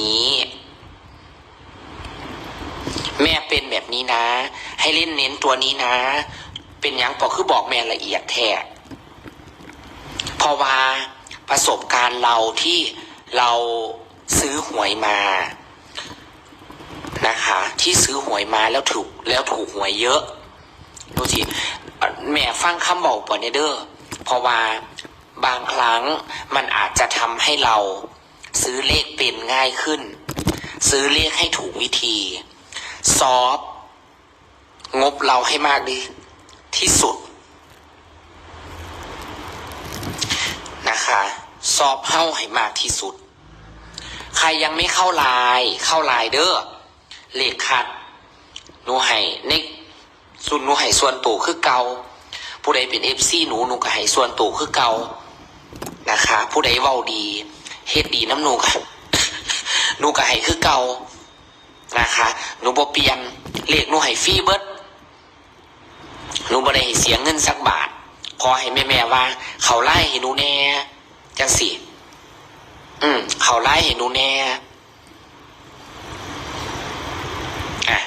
นี้ แม่เป็นแบบนี้นะ ให้เล่นเน้นตัวนี้นะ เป็นยังปอคือบอกแม่ละเอียดแท้เพราะว่าประสบการณ์เราที่เราซื้อหวยมานะคะ ที่ซื้อหวยมาแล้วถูกแล้วถูกหวยเยอะดูสิแม่ฟังคำบอกปอนเดอร์เพราะว่าบางครั้งมันอาจจะทำให้เรา ซื้อเลขเป็นง่ายขึ้น ซื้อเลขให้ถูกวิธี ซอฟงบเราให้มากดี ที่สุด นะคะ ซอฟเฮ้าให้มากที่สุด ใครยังไม่เข้าลน์เข้าลน์เด้อเลขคัดหนูให้ในส่วนหนูให้ส่วนตัวคือเกาผู้ใดเป็นเอฟซีหนูหนูก็ให้ส่วนตัวคือเกานะคะ ผู้ใดเว้าดี เฮ็ดดีน้ำหนูก็หนูก็ให้คือเก่านะคะ หนูบ่เปลี่ยนเลขหนูให้ฟรีเบิดหนูบ่ได้ให้เสียเงินสักบาทขอให้แม่แม่ว่า เขาไล่ให้หนูแน่จังสิอืม เขาไล่ให้หนูแน่อะ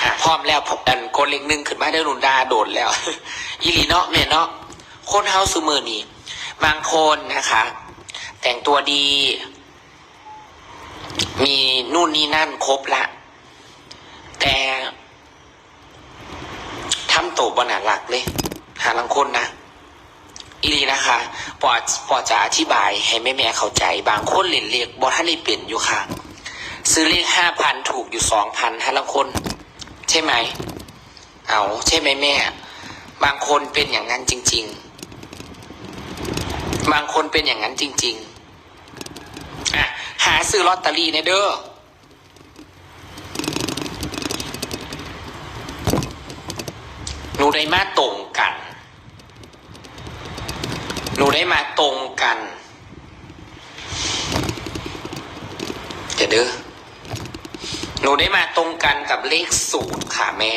ค่ะพร้อมแล้วผมดันคนเล็กนึงขึ้นมาได้รุนดาโดดแล้ว อีหลีเนาะแม่เนาะคนเฮาซูมือนี่บางคนนะคะ แต่งตัวดี มีนู่นนี่นั่นครบละ แต่ทำตัวบนาหลักเลย หาลังคนนะอีลีนะคะปอปอจะอธิบายให้แม่แม่เข้าใจ บางคนเล่นเลขบอท่านได้เปลี่ยนอยู่ค่ะ ซื้อเลขห้าพันถูกอยู่สองพันฮะลังคน ใช่ไหม เอาใช่ไหมแม่ บางคนเป็นอย่างนั้นจริง ๆ บางคนเป็นอย่างนั้นจริง ๆ หาซื้อลอตเตอรี่ในเด้อหนูได้มาตรงกัน หนูได้มาตรงกันเดี๋ยวเด้อหนูได้มาตรงกันกับเลขสูตรค่ะแม่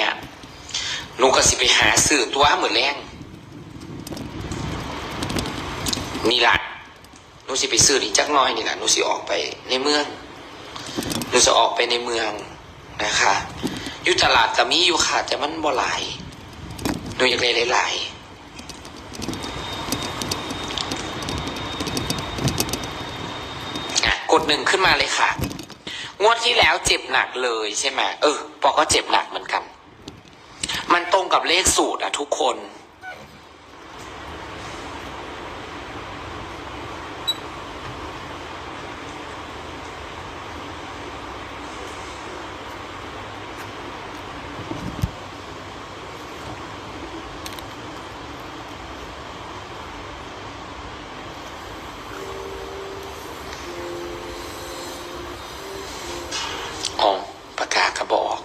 หนูก็สิไปหาสื่อตัวเหมือนแรงนี่ละ หนูสิไปซื้อนี่จักน้อยนี่แหละหนูสิออกไปในเมืองหนูจะออกไปในเมืองนะคะอยู่ตลาดก็มีอยู่ค่ะแต่มันบ่หลายหนูอยากเลยหลายกดหนึ่งขึ้นมาเลยค่ะ งวดที่แล้วเจ็บหนักเลยใช่ไหมเออปอก็เจ็บหนักเหมือนกัน มันตรงกับเลขสูตรอะทุกคน อ๋อปากกากระบอก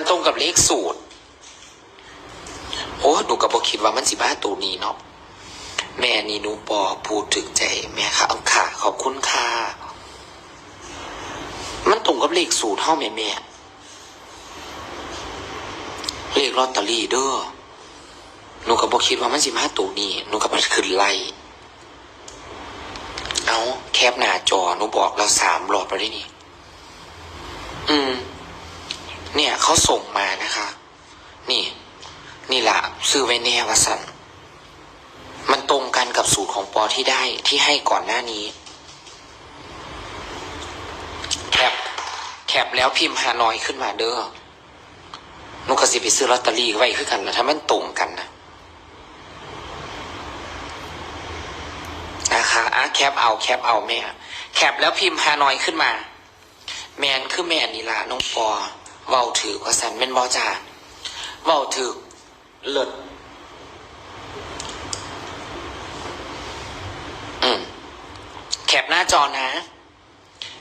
มันตรงกับเลขสูตร โอ้หนูก็บอคิดว่ามันสิบ้าตัวนี้เนาะแม่นี่หนูบอพูดถึงใจ แม่ค่ะเอาค่ะ ขอบคุณค่ะ มันตรงกับเลขสูตรเท่าแม่แม่เลขลอตเตอรี่เด้อหนูก็บอคิดว่ามันสิบ้าตัวนี้หนูก็มันขึ้นไล่เอาแคปหน้าจอหนูบอกเราสามรอบแล้วได้นี่ อืม เนี่ยเขาส่งมานะคะ นี่ นี่ละซื้อไว้แน่วะสันมันตรงกันกับสูตรของปอที่ได้ที่ให้ก่อนหน้านี้แคปแคปแล้วพิมพ์ฮานอยขึ้นมาเด้อนุกสิไปซื้อลอตเตอรี่ไว้คือกันแล้วถ้ามันตรงกันนะนะคะอะแคปเอาแคปเอาแม่ แคปแล้วพิมพ์ฮานอยขึ้นมา แมนคือแมนนี่ละน้องปอ เว้าถือว่าสันแม่นบอจ่าเว้าถือเลิศอืมแคปหน้าจอนะ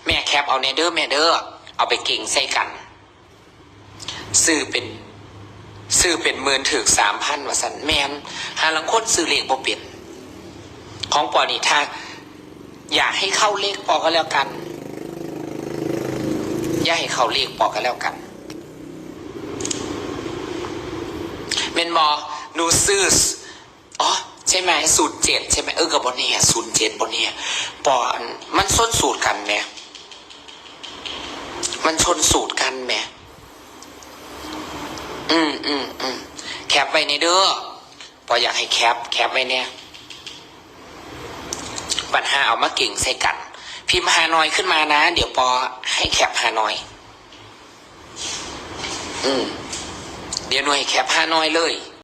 แม่แคปเอาเนเดอร์แม่เดอร์เอาไปเก่งใส่กัน ซื้อเป็น ซื้อเป็นหมื่นถึกสามพันว่าสันแมนหาลังคนซื้อเลขบ่เปลี่ยนของปอนี่ถ้า อยากให้เข้าเลขปอก็แล้วกัน อย่าให้เข้าเรียกบอกกันแล้วกันเม นบอนูซื้ออ๋อใช่ไหมสูตรเจ็ดใช่ไหมเออกับบนเนี่ยศูนย์เจ็ดบนเนี่ยปอนมันส้นสูตรกันไหมมันชนสูตรกันแหมอืมอืมอืมแคปไว้ในเด้อพออยากให้แคป แคปไว้เนี่ยปัญหาเอามาเก่งใส่กัน พิมพ์ฮานอยขึ้นมานะ เดี๋ยวปอให้แคปฮานอย อืม เดี๋ยวหน่วยแคปห้าน้อยเลย